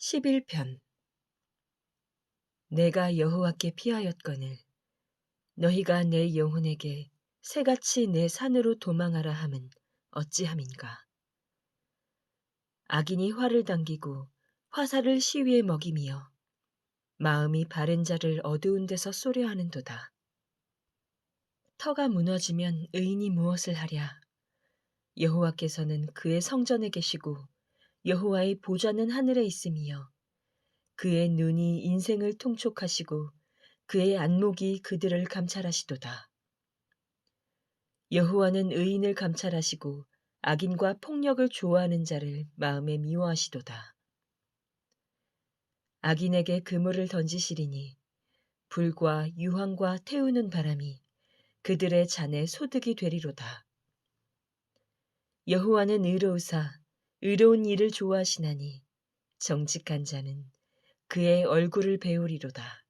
11편. 내가 여호와께 피하였거늘 너희가 내 영혼에게 새같이 내 산으로 도망하라 함은 어찌함인가? 악인이 활을 당기고 화살을 시위에 먹이며 마음이 바른 자를 어두운 데서 쏘려 하는도다. 터가 무너지면 의인이 무엇을 하랴? 여호와께서는 그의 성전에 계시고 여호와의 보좌는 하늘에 있으며 그의 눈이 인생을 통촉하시고 그의 안목이 그들을 감찰하시도다. 여호와는 의인을 감찰하시고 악인과 폭력을 좋아하는 자를 마음에 미워하시도다. 악인에게 그물을 던지시리니 불과 유황과 태우는 바람이 그들의 잔에 소득이 되리로다. 여호와는 의로우사 의로운 일을 좋아하시나니 정직한 자는 그의 얼굴을 배우리로다.